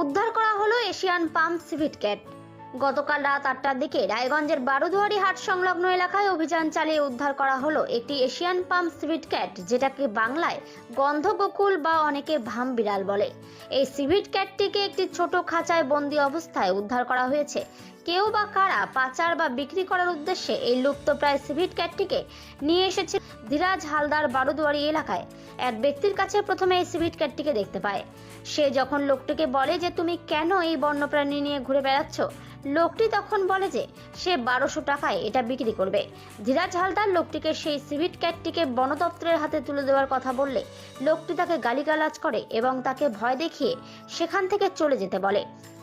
উদ্ধার করা হলো এশিয়ান পাম্প সিভিট ক্যাট গতকাল রাত আটটার দিকে রায়গঞ্জের বারুদুয়ারি হাট সংলগ্ন এলাকায় অভিযান চালিয়ে উদ্ধার করা হলো একটি এশিয়ান পাম্প সিভিট ক্যাট যেটাকে বাংলায় গন্ধগোকুল বা অনেকে ভাম বিড়াল বলে। এই সিভিট ক্যাটটিকে একটি ছোট খাঁচায় বন্দি অবস্থায় উদ্ধার করা হয়েছে। কেউ বা কারা পাচার বা বিক্রি করার উদ্দেশ্যে এই লুপ্তপ্রায় সিভিট ক্যাটটিকে নিয়ে এসেছে ধীরাজ হালদার বারুদুয়ারি এলাকায়। এক ব্যক্তির কাছে প্রথমে এই সিভিট ক্যাটটিকে দেখতে পায়। সে যখন লোকটিকে বলে যে, তুমি কেন এই বন্যপ্রাণী নিয়ে ঘুরে বেড়াচ্ছ? লোকটি তখন বলে যে, সে বারোশো টাকায় এটা বিক্রি করবে। ধীরাজ হালদার লোকটিকে সেই সিভিট ক্যাটটিকে বন দপ্তরের হাতে তুলে দেওয়ার কথা বললে লোকটি তাকে গালিগালাজ করে এবং তাকে ভয় দেখিয়ে সেখান থেকে চলে যেতে বলে।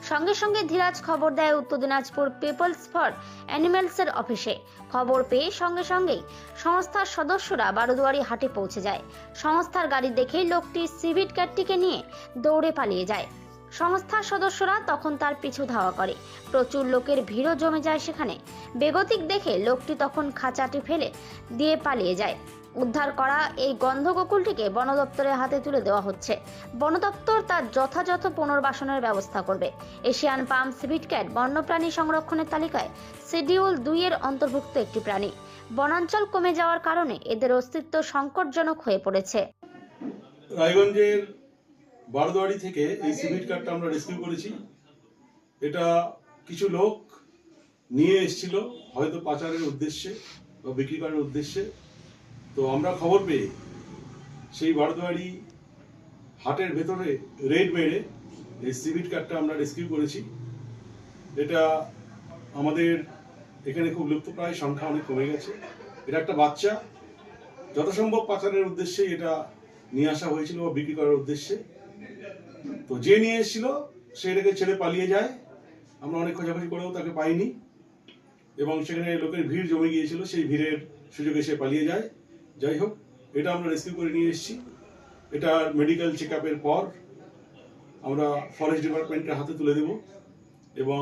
সঙ্গে সঙ্গে ধীরাজ খবর দেয় উত্তর দিনাজপুর পিপলস ফর অ্যানিমেলসের অফিসে। খবর পেয়ে সঙ্গে সঙ্গেই সংস্থার সদস্যরা বারোদুয়ারি হাটে পৌঁছে যায়। সংস্থার গাড়ি দেখেই লোকটি সিভিট ক্যাটটিকে নিয়ে দৌড়ে পালিয়ে যায়। সংস্থার সদস্যরা তখন তার পিছু ধাওয়া করে। প্রচুর লোকের ভিড়ও জমে যায় সেখানে। বেগতিক দেখে লোকটি তখন খাঁচাটি ফেলে দিয়ে পালিয়ে যায়। উদ্ধার করা এই গন্ধগোকুলটিকে বন দপ্তরের হাতে তুলে দেওয়া হচ্ছে। বন দপ্তর তার যথাযথ পুনর্বাসনের ব্যবস্থা করবে। এশিয়ান পাম সিভিট ক্যাট বন্যপ্রাণী সংরক্ষণের তালিকায় শিডিউল দুইয়ের অন্তর্ভুক্ত একটি প্রাণী। বনাঞ্চল কমে যাওয়ার কারণে এদের অস্তিত্ব সংকটজনক হয়ে পড়েছে। রায়গঞ্জের বারদোয়ারি থেকে এই সিভিট কার্ডটা আমরা রেস্কিউ করেছি। এটা কিছু লোক নিয়ে এসেছিল, হয়তো পাচারের উদ্দেশ্যে বা বিক্রি করার উদ্দেশ্যে। তো আমরা খবর পেয়ে সেই বারদোয়ারি হাটের ভেতরে রেড মেরে এই সিভিট কার্ডটা আমরা রেস্কিউ করেছি। এটা আমাদের এখানে খুব লুপ্তপ্রায় সংখ্যা অনেক কমে গেছে। এটা একটা বাচ্চা। যত সম্ভব পাচারের উদ্দেশ্যে এটা নিয়ে আসা হয়েছিল বা বিক্রি করার উদ্দেশ্যে। তো যে নিয়ে এসেছিল, সে এটাকে ছেড়ে পালিয়ে যায়। আমরা অনেক খোঁজাখুঁজি করেও তাকে পাইনি। এবং সেখানে লোকের ভিড় জমে গিয়েছিল, সেই ভিড়ের সুযোগে সে পালিয়ে যায়। যাই হোক, এটা আমরা রেস্কিউ করে নিয়ে এসেছি। এটা মেডিকেল চেক পর আমরা ফরেস্ট ডিপার্টমেন্টের হাতে তুলে দেব। এবং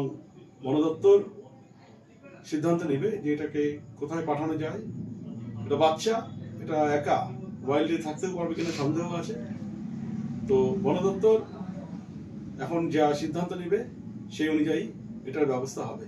বন দপ্তর সিদ্ধান্ত নেবে যে এটাকে কোথায় পাঠানো যায়। এটা বাচ্চা, এটা একা। ওয়াইল্ডে থাকতেও পারবে কিনা সন্দেহ আছে। তো বন দপ্তর এখন যা সিদ্ধান্ত নেবে সেই অনুযায়ী এটার ব্যবস্থা হবে।